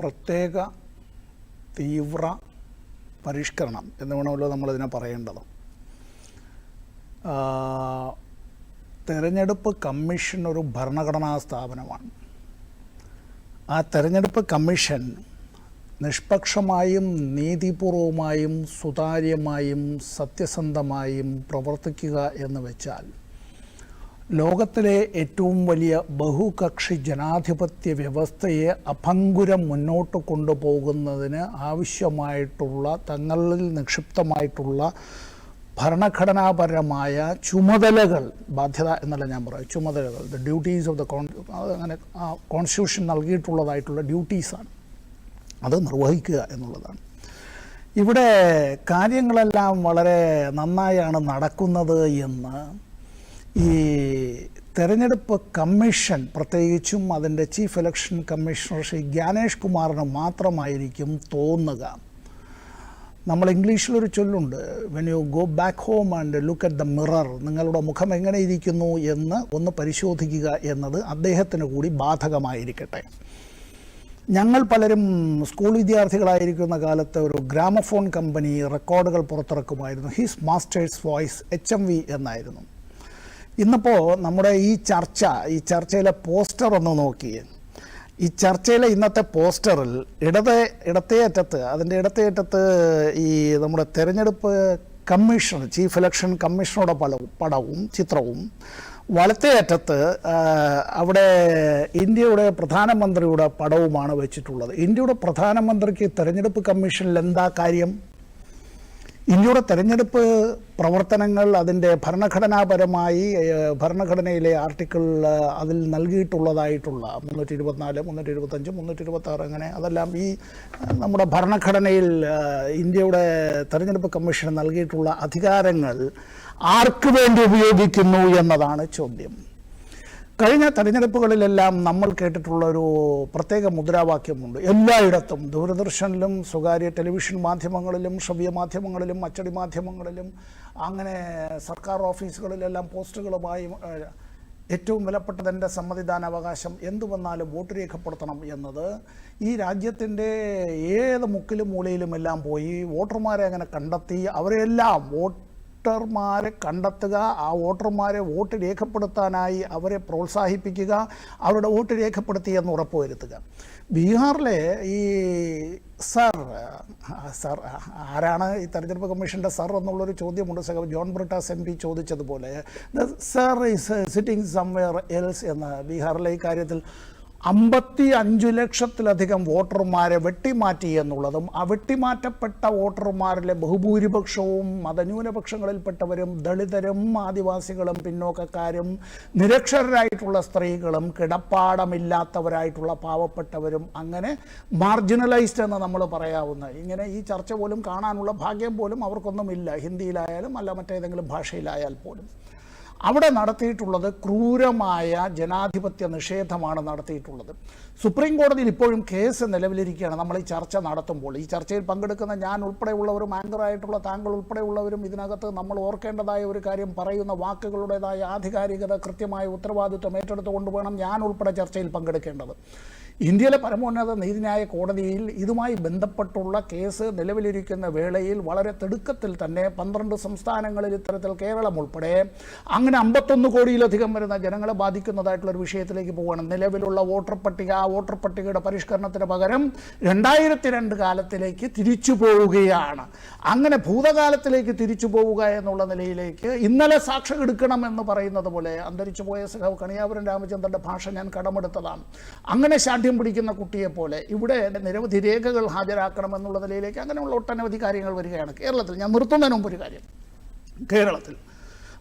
പ്രത്യേക തീവ്ര പരിഷ്കരണം എന്ന് വേണമല്ലോ നമ്മളിതിനെ പറയേണ്ടത്. തെരഞ്ഞെടുപ്പ് കമ്മീഷൻ ഒരു ഭരണഘടനാ സ്ഥാപനമാണ്. ആ തെരഞ്ഞെടുപ്പ് കമ്മീഷൻ നിഷ്പക്ഷമായും നീതിപൂർവമായും സുതാര്യമായും സത്യസന്ധമായും പ്രവർത്തിക്കുക എന്ന് വെച്ചാൽ ലോകത്തിലെ ഏറ്റവും വലിയ ബഹുകക്ഷി ജനാധിപത്യ വ്യവസ്ഥയെ അഭംഗുരം മുന്നോട്ട് കൊണ്ടുപോകുന്നതിന് ആവശ്യമായിട്ടുള്ള തങ്ങളിൽ നിക്ഷിപ്തമായിട്ടുള്ള ഭരണഘടനാപരമായ ചുമതലകൾ ബാധ്യത എന്നല്ല ഞാൻ പറയാം ചുമതലകൾ the duties of the con അങ്ങനെ കോൺസ്റ്റിറ്റ്യൂഷൻ നൽകിയിട്ടുള്ളതായിട്ടുള്ള ഡ്യൂട്ടീസാണ് അത് നിർവഹിക്കുക എന്നുള്ളതാണ്. ഇവിടെ കാര്യങ്ങളെല്ലാം വളരെ നന്നായാണ് നടക്കുന്നത് എന്ന് ഈ തെരഞ്ഞെടുപ്പ് കമ്മീഷൻ പ്രത്യേകിച്ചും അതിന്റെ chief election commissioner Shri Gyanesh കുമാറിന് മാത്രമായിരിക്കും തോന്നുക. നമ്മൾ ഇംഗ്ലീഷിലൊരു ചൊല്ലുണ്ട് when you go back home and look at the mirror നിങ്ങളുടെ മുഖം എങ്ങനെ ഇരിക്കുന്നു എന്ന് ഒന്ന് പരിശോധിക്കുക എന്നത് അദ്ദേഹത്തിന് കൂടി ബാധകമായിരിക്കട്ടെ. ഞങ്ങൾ പലരും സ്കൂൾ വിദ്യാർത്ഥികളായിരിക്കുന്ന കാലത്ത് ഒരു ഗ്രാമഫോൺ കമ്പനി റെക്കോർഡുകൾ പുറത്തിറക്കുമായിരുന്നു. His Master's Voice H M V എന്നായിരുന്നു. ഇന്നിപ്പോൾ നമ്മുടെ ഈ ചർച്ച ഈ ചർച്ചയിലെ പോസ്റ്റർ ഒന്ന് നോക്കി. ഈ ചർച്ചയിലെ ഇന്നത്തെ പോസ്റ്ററിൽ ഇടത് ഇടത്തേ അറ്റത്ത് അതിന്റെ ഇടത്തേ അറ്റത്ത് ഈ നമ്മുടെ തെരഞ്ഞെടുപ്പ് കമ്മീഷൻ ചീഫ് ഇലക്ഷൻ കമ്മീഷണറുടെ പടവും പടവും ചിത്രവും. വലത്തേ അറ്റത്ത് അവിടെ ഇന്ത്യയുടെ പ്രധാനമന്ത്രിയുടെ പടവുമാണ് വെച്ചിട്ടുള്ളത്. ഇന്ത്യയുടെ പ്രധാനമന്ത്രിക്ക് തെരഞ്ഞെടുപ്പ് കമ്മീഷനിൽ എന്താ കാര്യം? ഇന്ത്യയുടെ തെരഞ്ഞെടുപ്പ് പ്രവർത്തനങ്ങൾ അതിന്റെ ഭരണഘടനാപരമായി ഭരണഘടനയിലെ ആർട്ടിക്കിൾ അതിൽ നൽകിയിട്ടുള്ളതായിട്ടുള്ള മുന്നൂറ്റി ഇരുപത്തിനാല് മുന്നൂറ്റി ഇരുപത്തഞ്ച് മുന്നൂറ്റി ഇരുപത്തി ആറ് അങ്ങനെ അതെല്ലാം ഈ നമ്മുടെ ഭരണഘടനയിൽ ഇന്ത്യയുടെ തെരഞ്ഞെടുപ്പ് കമ്മീഷന് നൽകിയിട്ടുള്ള അധികാരങ്ങൾ ആർക്ക് വേണ്ടി ഉപയോഗിക്കുന്നു എന്നതാണ് ചോദ്യം. കഴിഞ്ഞ തെരഞ്ഞെടുപ്പുകളിലെല്ലാം നമ്മൾ കേട്ടിട്ടുള്ള ഒരു പ്രത്യേക മുദ്രാവാക്യമുണ്ട്. എല്ലായിടത്തും ദൂരദർശനിലും സ്വകാര്യ ടെലിവിഷൻ മാധ്യമങ്ങളിലും ശ്രവ്യ മാധ്യമങ്ങളിലും അച്ചടി മാധ്യമങ്ങളിലും അങ്ങനെ സർക്കാർ ഓഫീസുകളിലെല്ലാം പോസ്റ്റുകളുമായി ഏറ്റവും വിലപ്പെട്ടത് എന്റെ സമ്മതിദാനാവകാശം എന്തു വന്നാലും വോട്ട് രേഖപ്പെടുത്തണം എന്നത് ഈ രാജ്യത്തിന്റെ ഏത് മുക്കിലും മൂലയിലുമെല്ലാം പോയി വോട്ടർമാരെ അങ്ങനെ കണ്ടെത്തി അവരെല്ലാം വോട്ടർമാരെ കണ്ടെത്തുക ആ വോട്ടർമാരെ വോട്ട് രേഖപ്പെടുത്താനായി അവരെ പ്രോത്സാഹിപ്പിക്കുക അവരുടെ വോട്ട് രേഖപ്പെടുത്തി എന്ന് ഉറപ്പുവരുത്തുക. ബീഹാറിലെ ഈ സർ സർ ആരാണ് ഈ തെരഞ്ഞെടുപ്പ് കമ്മീഷന്റെ സർ എന്നുള്ളൊരു ചോദ്യമുണ്ട്. സഹ John Brittas M P ചോദിച്ചതുപോലെ sir is sitting somewhere else എന്ന് ബീഹാറിലെ ഈ കാര്യത്തിൽ അമ്പത്തി അഞ്ചു ലക്ഷത്തിലധികം വോട്ടർമാരെ വെട്ടിമാറ്റി എന്നുള്ളതും ആ വെട്ടിമാറ്റപ്പെട്ട വോട്ടർമാരിലെ ബഹുഭൂരിപക്ഷവും മതന്യൂനപക്ഷങ്ങളിൽപ്പെട്ടവരും ദളിതരും ആദിവാസികളും പിന്നോക്കക്കാരും നിരക്ഷരരായിട്ടുള്ള സ്ത്രീകളും കിടപ്പാടമില്ലാത്തവരായിട്ടുള്ള പാവപ്പെട്ടവരും അങ്ങനെ മാർജിനലൈസ്ഡ് എന്ന് നമ്മൾ പറയാവുന്ന ഇങ്ങനെ ഈ ചർച്ച പോലും കാണാനുള്ള ഭാഗ്യം പോലും അവർക്കൊന്നുമില്ല ഹിന്ദിയിലായാലും അല്ല മറ്റേതെങ്കിലും ഭാഷയിലായാൽ പോലും. അവിടെ നടത്തിയിട്ടുള്ളത് ക്രൂരമായ ജനാധിപത്യ നിഷേധമാണ് നടത്തിയിട്ടുള്ളത്. സുപ്രീം കോടതിയിൽ ഇപ്പോഴും കേസ് നിലവിലിരിക്കുകയാണ്. നമ്മൾ ഈ ചർച്ച നടത്തുമ്പോൾ ഈ ചർച്ചയിൽ പങ്കെടുക്കുന്ന ഞാൻ ഉൾപ്പെടെയുള്ളവരും ആങ്കറായിട്ടുള്ള താങ്കൾ ഉൾപ്പെടെയുള്ളവരും ഇതിനകത്ത് നമ്മൾ ഓർക്കേണ്ടതായ ഒരു കാര്യം പറയുന്ന വാക്കുകളുടേതായ ആധികാരികത കൃത്യമായ ഉത്തരവാദിത്വം ഏറ്റെടുത്തുകൊണ്ട് വേണം ഞാൻ ഉൾപ്പെടെ ചർച്ചയിൽ പങ്കെടുക്കേണ്ടത്. ഇന്ത്യയിലെ പരമോന്നത നീതിന്യായ കോടതിയിൽ ഇതുമായി ബന്ധപ്പെട്ടുള്ള കേസ് നിലവിലിരിക്കുന്ന വേളയിൽ വളരെ തിടുക്കത്തിൽ തന്നെ പന്ത്രണ്ട് സംസ്ഥാനങ്ങളിൽ ഇത്തരത്തിൽ കേരളം ഉൾപ്പെടെ അങ്ങനെ അമ്പത്തൊന്ന് കോടിയിലധികം വരുന്ന ജനങ്ങളെ ബാധിക്കുന്നതായിട്ടുള്ള ഒരു വിഷയത്തിലേക്ക് പോവുകയാണ്. നിലവിലുള്ള വോട്ടർ പട്ടിക വോട്ടർ പട്ടികയുടെ പരിഷ്കരണത്തിന് പകരം രണ്ടായിരത്തി രണ്ട് കാലത്തിലേക്ക് തിരിച്ചു പോവുകയാണ്. അങ്ങനെ ഭൂതകാലത്തിലേക്ക് തിരിച്ചു പോവുക എന്നുള്ള നിലയിലേക്ക് ഇന്നലെ സാക്ഷ്യം എടുക്കണം എന്ന് പറയുന്നത് പോലെ അന്തരിച്ചു പോയ സഖാവ് കണിയാപുരം രാമചന്ദ്രന്റെ ഭാഷ ഞാൻ കടമെടുത്തതാണ്. അങ്ങനെ ശാഠ്യം പിടിക്കുന്ന കുട്ടിയെപ്പോലെ ഇവിടെ നിരവധി രേഖകൾ ഹാജരാക്കണം എന്നുള്ള നിലയിലേക്ക് അങ്ങനെയുള്ള ഒട്ടനവധി കാര്യങ്ങൾ വരികയാണ് കേരളത്തിൽ. ഞാൻ നിർത്തുന്നതിന് മുമ്പ് ഒരു കാര്യം. കേരളത്തിൽ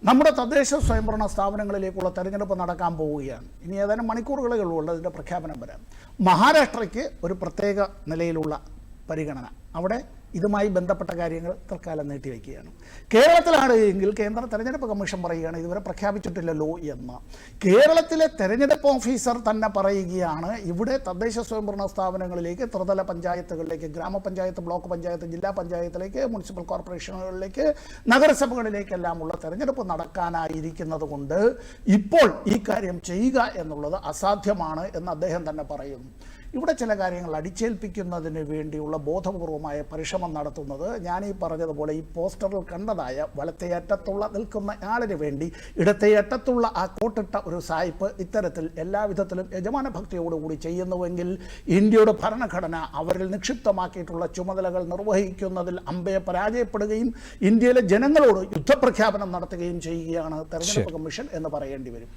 നമ്മുടെ തദ്ദേശ സ്വയംഭരണ സ്ഥാപനങ്ങളിലേക്കുള്ള തെരഞ്ഞെടുപ്പ് നടക്കാൻ പോവുകയാണ്. ഇനി ഏതാനും മണിക്കൂറുകളേ ഉള്ളൂ അതിന്റെ പ്രഖ്യാപനം വരാൻ. മഹാരാഷ്ട്രയ്ക്ക് ഒരു പ്രത്യേക നിലയിലുള്ള പരിഗണന. അവിടെ ഇതുമായി ബന്ധപ്പെട്ട കാര്യങ്ങൾ തൽക്കാലം നീട്ടിവെക്കുകയാണ് കേരളത്തിലാണ് എങ്കിൽ കേന്ദ്ര തെരഞ്ഞെടുപ്പ് കമ്മീഷൻ പറയുകയാണ് ഇതുവരെ പ്രഖ്യാപിച്ചിട്ടില്ലല്ലോ എന്ന്. കേരളത്തിലെ തെരഞ്ഞെടുപ്പ് ഓഫീസർ തന്നെ പറയുകയാണ് ഇവിടെ തദ്ദേശ സ്വയംഭരണ സ്ഥാപനങ്ങളിലേക്ക് ത്രിതല പഞ്ചായത്തുകളിലേക്ക് ഗ്രാമപഞ്ചായത്ത് ബ്ലോക്ക് പഞ്ചായത്ത് ജില്ലാ പഞ്ചായത്തിലേക്ക് മുനിസിപ്പൽ കോർപ്പറേഷനുകളിലേക്ക് നഗരസഭകളിലേക്കെല്ലാമുള്ള തെരഞ്ഞെടുപ്പ് നടക്കാനായിരിക്കുന്നത് കൊണ്ട് ഇപ്പോൾ ഈ കാര്യം ചെയ്യുക എന്നുള്ളത് അസാധ്യമാണ് എന്ന് അദ്ദേഹം തന്നെ പറയുന്നു. ഇവിടെ ചില കാര്യങ്ങൾ അടിച്ചേൽപ്പിക്കുന്നതിന് വേണ്ടിയുള്ള ബോധപൂർവമായ പരിശ്രമം നടത്തുന്നത് ഞാൻ ഈ പറഞ്ഞതുപോലെ ഈ പോസ്റ്ററിൽ കണ്ടതായ വലത്തെ അറ്റത്തുള്ള നിൽക്കുന്ന ആളിന് വേണ്ടി ഇടത്തെ അറ്റത്തുള്ള ആ കോട്ടിട്ട ഒരു സായിപ്പ് ഇത്തരത്തിൽ എല്ലാവിധത്തിലും യജമാന ഭക്തിയോടുകൂടി ചെയ്യുന്നുവെങ്കിൽ ഇന്ത്യയുടെ ഭരണഘടന അവരിൽ നിക്ഷിപ്തമാക്കിയിട്ടുള്ള ചുമതലകൾ നിർവഹിക്കുന്നതിൽ അമ്പയെ പരാജയപ്പെടുകയും ഇന്ത്യയിലെ ജനങ്ങളോട് യുദ്ധപ്രഖ്യാപനം നടത്തുകയും ചെയ്യുകയാണ് തെരഞ്ഞെടുപ്പ് കമ്മീഷൻ എന്ന് പറയേണ്ടി വരും.